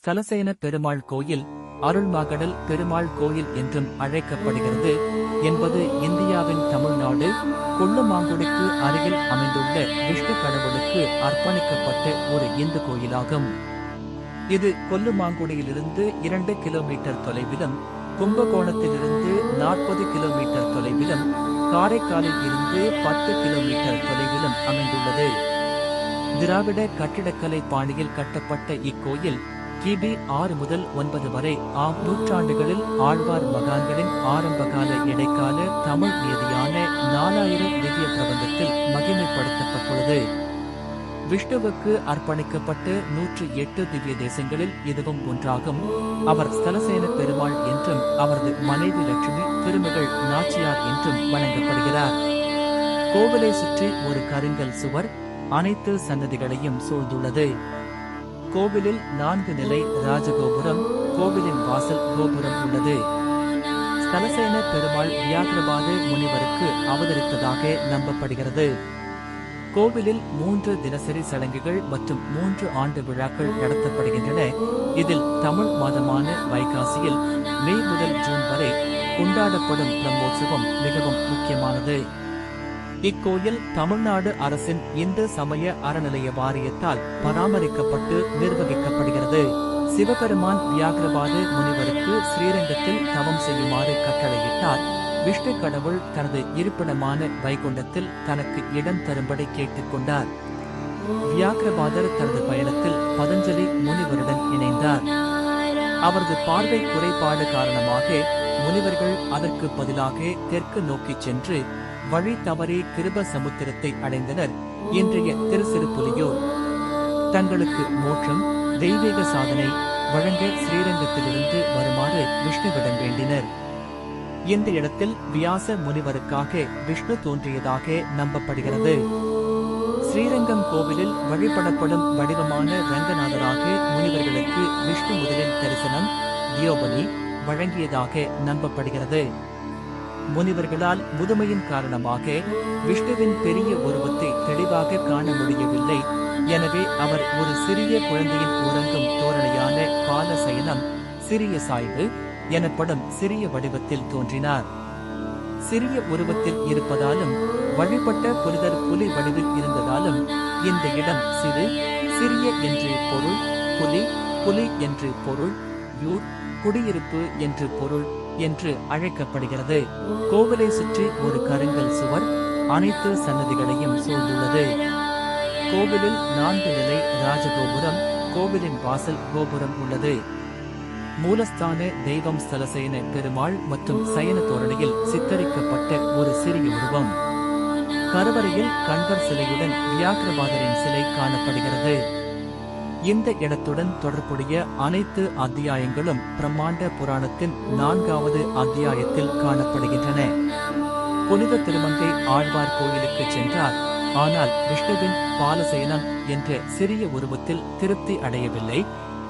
ஸ்தலசேன பெருமாள் கோயில் அருள்மாகடல் பெருமாள் கோயில் என்றும் அழைக்கப்படுகிறது என்பது இந்தியாவின் தமிழ்நாடு கொல்லுமாங்குடிக்கு அருகில் அமைந்துள்ள விஷ்ணு கடவுளுக்கு அர்ப்பணிக்கப்பட்ட ஒரு இந்து கோயிலாகும். இது கொல்லுமாங்குடியிலிருந்து இரண்டு கிலோமீட்டர் தொலைவிலும் கும்பகோணத்திலிருந்து நாற்பது கிலோமீட்டர் தொலைவிலும் காரைக்காலில் இருந்து பத்து கிலோமீட்டர் தொலைவிலும் அமைந்துள்ளது. திராவிட கட்டிடக்கலை பாணியில் கட்டப்பட்ட இக்கோயில் கிபி ஆறு முதல் ஒன்பது வரை ஆம் நூற்றாண்டுகளில் ஆழ்வார் மகான்களின் ஆரம்பகால இடைக்கால தமிழ் நீதியான நாலாயிரம் நிதிய பிரபந்தத்தில் மகிமைப்படுத்தப்பட்டுள்ளது. விஷ்ணுவுக்கு அர்ப்பணிக்கப்பட்ட நூற்றி எட்டு திவ்ய தேசங்களில் இதுவும் ஒன்றாகும். அவர் ஸ்தலசேன பெருமாள் என்றும் அவரது மனைவி லட்சுமி திருமகள் நாச்சியார் என்றும் வணங்கப்படுகிறார். கோவிலை சுற்றி ஒரு கருங்கல் சுவர் அனைத்து சன்னதிகளையும் சூழ்ந்துள்ளது. கோவிலில் நான்கு நிலை ராஜகோபுரம் கோவிலின் வாசல் கோபுரம் உள்ளது. ஸ்தலசேன பெருமாள் வியாகிரபாத முனிவருக்கு அவதரித்ததாக நம்பப்படுகிறது. கோவிலில் மூன்று தினசரி சடங்குகள் மற்றும் மூன்று ஆண்டு விழாக்கள் நடத்தப்படுகின்றன. இதில் தமிழ் மாதமான வைகாசியில் மே முதல் ஜூன் வரை கொண்டாடப்படும் பிரம்மோற்சவம் மிகவும் முக்கியமானது. இக்கோயில் தமிழ்நாடு அரசின் இந்து சமய அறநிலைய வாரியத்தால் பராமரிக்கப்பட்டு நிர்வகிக்கப்படுகிறது. சிவபெருமான் வியாகிரவாத முனிவருக்கு ஸ்ரீரங்கத்தில் தவம் செய்யுமாறு கட்டளையிட்டார். விஷ்ணு கடவுள் தனது இருப்பிடமான வைகுண்டத்தில் தனக்கு இடம் தரும்படி கேட்டுக்கொண்டார் வியாக்கிரபாதர் தனது பயணத்தில் பதஞ்சலி முனிவருடன் இணைந்தார். அவரது பார்வை குறைபாடு காரணமாக முனிவர்கள் அதற்கு பதிலாக தெற்கு நோக்கிச் சென்று வழி தவறி கிருப சமுத்திரத்தை அடைந்தனர். இன்றைய திருசிறுபுலியூர் தங்களுக்கு மோட்சம் தெய்வீக சாதனை வழங்க ஸ்ரீரங்கத்திலிருந்து வருமாறு விஷ்ணுவிடம் வேண்டினர். இந்த இடத்தில் வியாச முனிவருக்காக விஷ்ணு தோன்றியதாக நம்பப்படுகிறது. ஸ்ரீரங்கம் கோவிலில் வழிபடப்படும் வடிவமான ரங்கநாதராக முனிவர்களுக்கு விஷ்ணு முதலில் தரிசனம் தியோபதி வழங்கியதாக நம்பப்படுகிறது. முனிவர்களால் முதுமையின் காரணமாக விஷ்ணுவின் பெரிய உருவத்தை தெளிவாக காண முடியவில்லை. எனவே அவர் ஒரு சிறிய குழந்தையின் உறங்கும் தோரணையான பாலசயனம் சிறிய சாய்வு எனப்படும் சிறிய வடிவத்தில் தோன்றினார். சிறிய உருவத்தில் இருப்பதாலும் வழிபட்ட புனிதர் புலி வடிவில் இருந்ததாலும் இந்த இடம் சிறு சிறிய என்று பொருள் புலி புலி என்று பொருள் யூர் குடியிருப்பு என்று பொருள் என்று அழைக்கப்படுகிறது. கோவிலை சுற்றி ஒரு கருங்கல் சுவர் அனைத்து சன்னதிகளையும் சூழ்ந்துள்ளது. கோவிலில் நான்கு நிலை ராஜகோபுரம் கோவிலின் வாசல் கோபுரம் உள்ளது. மூலஸ்தான தெய்வம் ஸ்தலசேன பெருமாள் மற்றும் சயன தோரணையில் சித்தரிக்கப்பட்ட ஒரு சிறிய உருவம். கருவறையில் கண்வர் சிலையுடன் வியாக்கிரபாதரின் சிலை காணப்படுகிறது. இந்த இடத்துடன் தொடர்புடைய அனைத்து அத்தியாயங்களும் பிரம்மாண்ட புராணத்தின் நான்காவது அத்தியாயத்தில் காணப்படுகின்றன. புனித திருமங்கை ஆழ்வார் கோயிலுக்கு சென்றார். ஆனால் விஷ்ணுவின் பாலசேனம் என்ற சிறிய உருவத்தில் திருப்தி அடையவில்லை.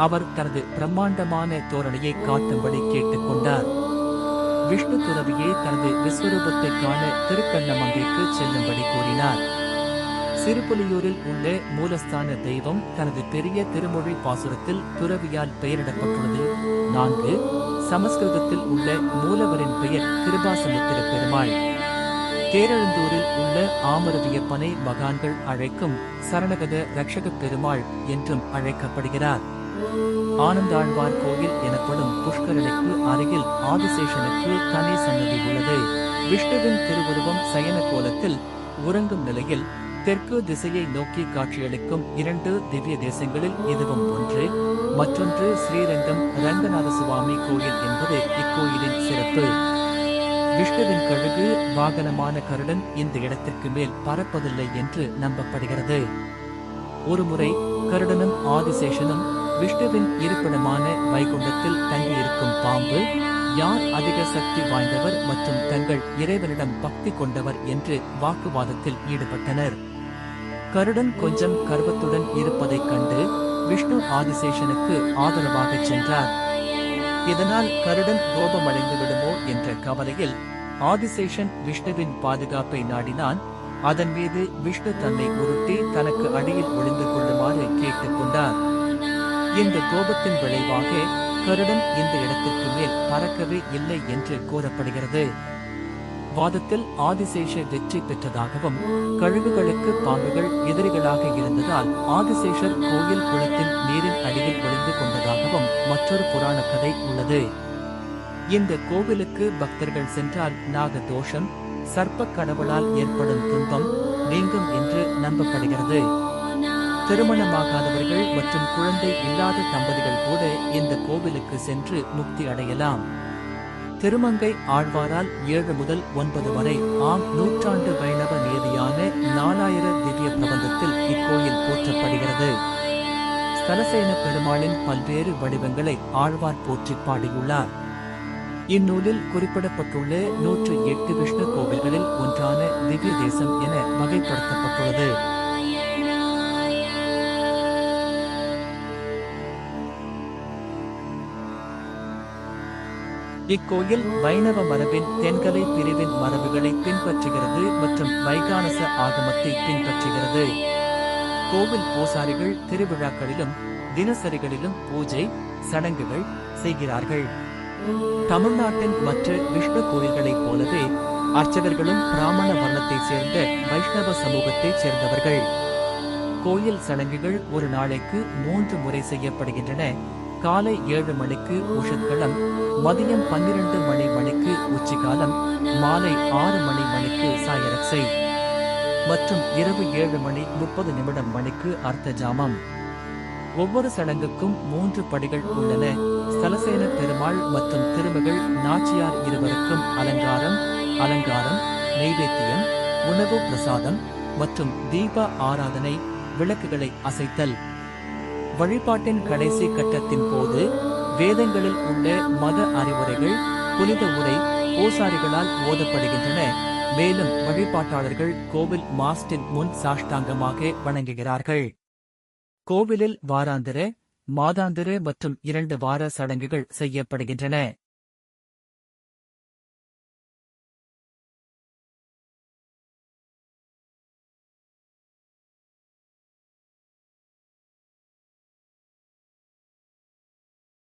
அவர் தனது பிரம்மாண்டமான தோரணையை காட்டும்படி கேட்டுக்கொண்டார் விஷ்ணு துறவியை தனது விஸ்வரூபத்தை காண திருக்கண்ணமங்கைக்கு செல்லும்படி கூறினார். சிறுபுலியூரில் உள்ள மூலஸ்தான தெய்வம் தனது பெரிய திருமொழி பாசுரத்தில் துறவியால் பெயரிடப்பட்டுள்ளது. நான்கு சமஸ்கிருதத்தில் உள்ள மூலவரின் பெயர் கிருபாசமுத்திர பெருமாள். தேரெழுந்தூரில் உள்ள ஆமரவியப்பனை மகான்கள் அழைக்கும் சரணகத ரக்ஷக பெருமாள் என்றும் அழைக்கப்படுகிறார். ஆனந்தாழ்வார் கோயில் எனப்படும் புஷ்கரணிக்கு அருகில் ஆதிசேஷனுக்கு தனி சன்னதி உள்ளது. விஷ்ணுவின் திருவுருவம் சயன கோலத்தில் உறங்கும் நிலையில் தெற்கு திசையை நோக்கி காட்சியளிக்கும் இரண்டு திவ்ய தேசங்களில் இதுவும் ஒன்று. மற்றொன்று ஸ்ரீரங்கம் ரங்கநாத சுவாமி கோயில் என்பது இக்கோயிலின் சிறப்பு. விஷ்ணுவின் கழுகு வாகனமான கருடன் இந்த இடத்திற்கு மேல் பறப்பதில்லை என்று நம்பப்படுகிறது. ஒருமுறை கருடனும் ஆதிசேஷனும் விஷ்ணுவின் இருப்பிடமான வைகுண்டத்தில் தங்கியிருக்கும் பாம்பு யார் அதிக சக்தி வாய்ந்தவர் மற்றும் தங்கள் இறைவனிடம் பக்தி கொண்டவர் என்று வாக்குவாதத்தில் ஈடுபட்டனர். கருடன் கொஞ்சம் கர்வத்துடன் இருப்பதைக் கண்டு விஷ்ணு ஆதிசேஷனுக்கு ஆதரவாக சென்றார். இதனால் கருடன் கோபமடைந்து விடுமோ என்ற கவலையில் ஆதிசேஷன் விஷ்ணுவின் பாதுகாப்பை நாடினான். அதன் மீது விஷ்ணு தன்னை உருட்டி தனக்கு அடியில் ஒளிந்து கொள்ளுமாறு கேட்டுக்கொண்டார் இந்த கோபத்தின் விளைவாக கருடன் இந்த இடத்திற்கு மேல் பறக்கவே இல்லை என்று கூறப்படுகிறது. வாதத்தில் ஆதிசேஷ வெற்றி பெற்றதாகவும் கழுகுகளுக்கு பாம்புகள் எதிரிகளாக இருந்ததால் ஆதிசேஷர் கோயில் குளத்தின் நீரின் அடியில் ஒளிந்து கொண்டதாகவும் மற்றொரு புராண கதை உள்ளது. இந்த கோவிலுக்கு பக்தர்கள் சென்றால் நாக தோஷம் சர்ப்ப கடவுளால் ஏற்படும் துன்பம் நீங்கும் என்று நம்பப்படுகிறது. திருமணமாகாதவர்கள் மற்றும் குழந்தை இல்லாத தம்பதிகள் கூட இந்த கோவிலுக்கு சென்று முக்தி அடையலாம். திருமங்கை ஆழ்வாரால் ஏழு முதல் ஒன்பது வரை ஆம் நூற்றாண்டு வைணவ நியதியான நாலாயிர திவ்ய பிரபந்தத்தில் இக்கோயில் போற்றப்படுகிறது. ஸ்தலசேன பெருமாளின் பல்வேறு வடிவங்களை ஆழ்வார் போற்றி பாடியுள்ளார். இந்நூலில் குறிப்பிடப்பட்டுள்ள நூற்று எட்டு விஷ்ணு கோவில்களில் ஒன்றான திவ்ய தேசம் என வகைப்படுத்தப்பட்டுள்ளது. இக்கோயில் வைணவ மரபின் தென்கலை பிரிவின் மரபுகளை பின்பற்றுகிறது மற்றும் வைகானச ஆகமத்தை பின்பற்றுகிறது. கோவில் பூசாரிகள் திருவிழாக்களிலும் தினசரிகளிலும் பூஜை சடங்குகள் செய்கிறார்கள். தமிழ்நாட்டின் மற்ற விஷ்ணு கோயில்களைப் போலவே அர்ச்சகர்களும் பிராமண வர்ணத்தைச் சேர்ந்த வைஷ்ணவ சமூகத்தைச் சேர்ந்தவர்கள். கோயில் சடங்குகள் ஒரு நாளைக்கு மூன்று முறை செய்யப்படுகின்றன. காலை ஏழு மணிக்கு உஷத்களம் மதியம் பன்னிரண்டு மணி மணிக்கு உச்சிகாலம் மாலை ஆறு மணி மணிக்கு சாயரக்சை. மற்றும் இரவு ஏழு மணி முப்பது நிமிடம் மணிக்கு அர்த்த ஜாமம் ஒவ்வொரு சடங்குக்கும் மூன்று படிகள் உள்ளன. ஸ்தலசேன பெருமாள் மற்றும் திருமகள் நாச்சியார் இருவருக்கும் அலங்காரம் அலங்காரம் நெய்வேத்தியம் உணவு பிரசாதம் மற்றும் தீப ஆராதனை விளக்குகளை அசைத்தல். வழிபாட்டின் கடைசி கட்டத்தின் போது வேதங்களில் உள்ள மத அறிவுரைகள் புனித உரை பூசாரிகளால் ஓதப்படுகின்றன. மேலும் வழிபாட்டாளர்கள் கோவில் மாஸ்டின் முன் சாஷ்டாங்கமாக வணங்குகிறார்கள். கோவிலில் வாராந்திர மாதாந்திர மற்றும் இரண்டு வார சடங்குகள் செய்யப்படுகின்றன.